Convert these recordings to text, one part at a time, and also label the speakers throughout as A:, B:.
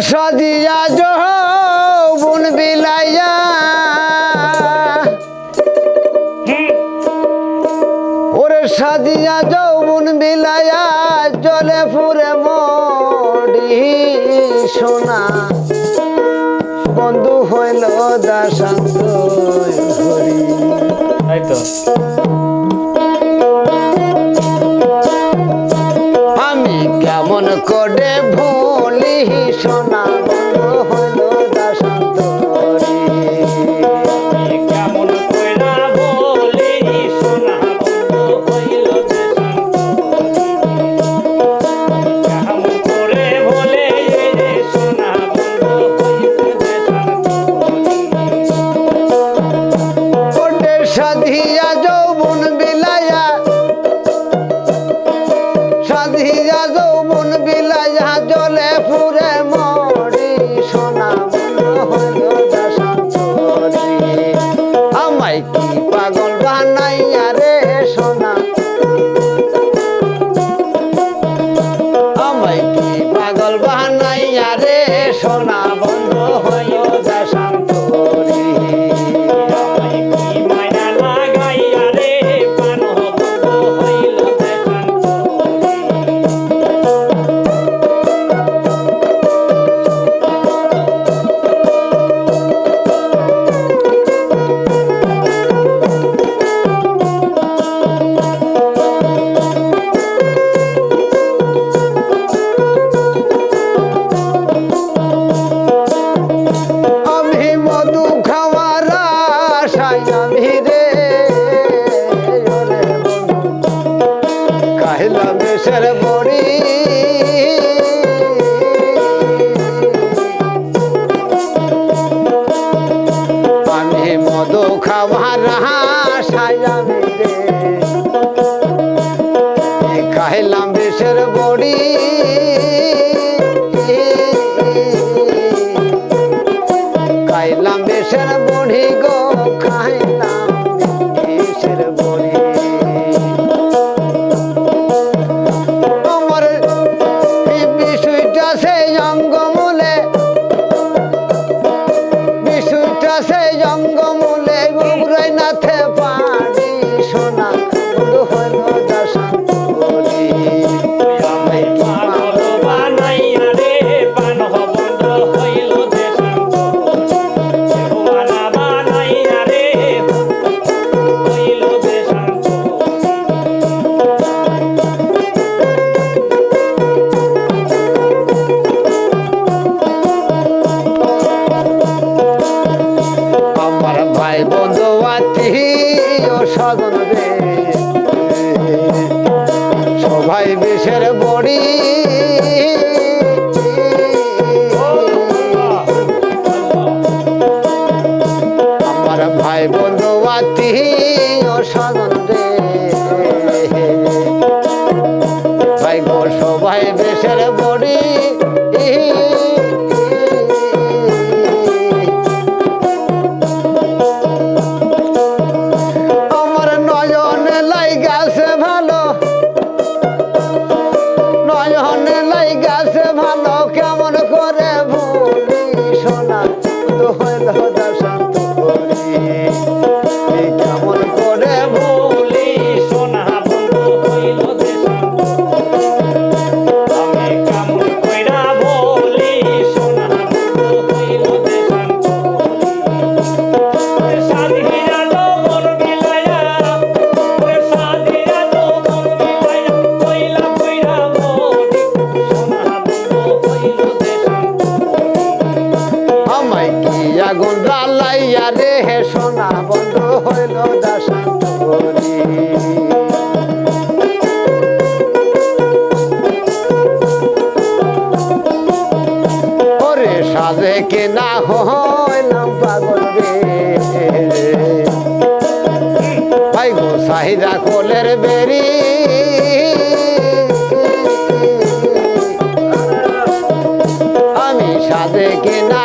A: সাজিয়া যৌবন বিলাইয়া। ওরে সাজিয়া যৌবন বিলাইয়া জলে ফুরে মরি সোনা। বন্ধু হইল দাসান্ত হরি।
B: তাই তো।
A: সাধিয়া যৌবন বিলাইয়া জলে ফুরে মরি সোনা মন হইল আমায় কি পাগল বানাইয়া சரப বিষের বড়ি। আমার ভাই বন্ধু আতি ভাই গো সবাই দেশের বড়ি। আগুন জ্বালাইয়া রে সোনা, বন্ধ হইল দাসান্ত করি ওরে সাজে কে না হইলাম পাগল রে। ভাই গো সাহিদা কোলের বেরি। আমি সাজে কে না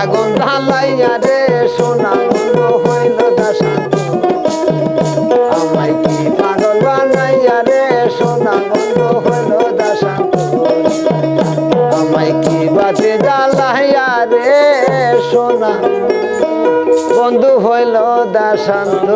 A: আগুন ঢালাইয়া রে সোনা বন্ধ হইল দাসান্ত আমায় কি পাগল বানাইয়া রে সোনা বন্ধ হইল দাসান্ত আমায় কি বাতে জ্বালাইয়া রে বন্ধু হইল দাসান্ত।